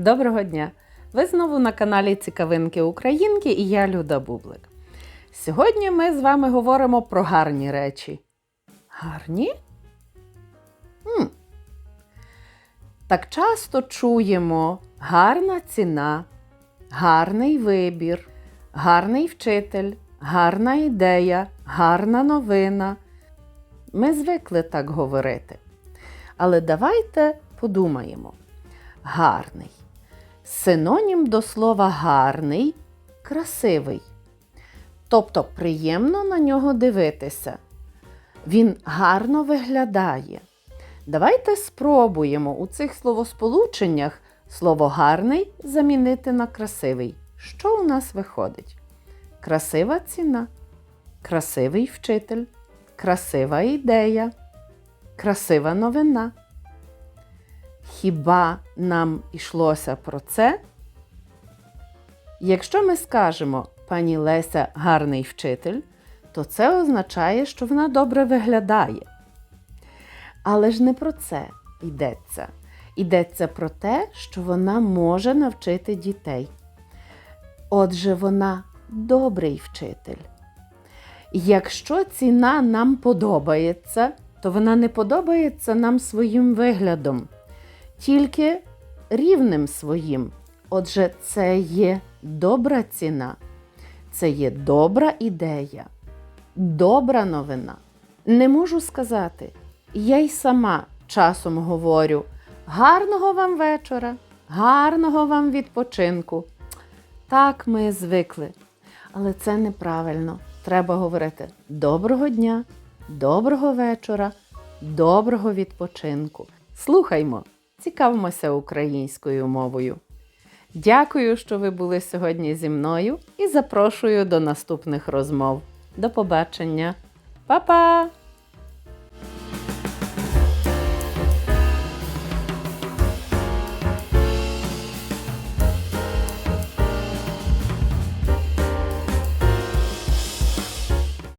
Доброго дня! Ви знову на каналі Цікавинки Українки і я Люда Бублик. Сьогодні ми з вами говоримо про гарні речі. Гарні? М. Так часто чуємо гарна ціна, гарний вибір, гарний вчитель, гарна ідея, гарна новина. Ми звикли так говорити. Але давайте подумаємо. Гарний. Синонім до слова гарний красивий. Тобто приємно на нього дивитися. Він гарно виглядає. Давайте спробуємо у цих словосполученнях слово гарний замінити на красивий. Що у нас виходить? Красива ціна, красивий вчитель, красива ідея, красива новина. Хіба нам ішлося про це? Якщо ми скажемо пані Леся гарний вчитель, то це означає, що вона добре виглядає. Але ж не про це йдеться. Йдеться про те, що вона може навчити дітей. Отже, вона добрий вчитель. Якщо ціна нам подобається, то вона не подобається нам своїм виглядом, тільки рівнем своїм. Отже, це є добра ціна, це є добра ідея, добра новина. Не можу сказати, я й сама часом говорю: гарного вам вечора, гарного вам відпочинку. Так ми звикли. Але це неправильно. Треба говорити доброго дня, доброго вечора, доброго відпочинку. Слухаймо, цікавимося українською мовою. Дякую, що ви були сьогодні зі мною і запрошую до наступних розмов. До побачення. Па-па!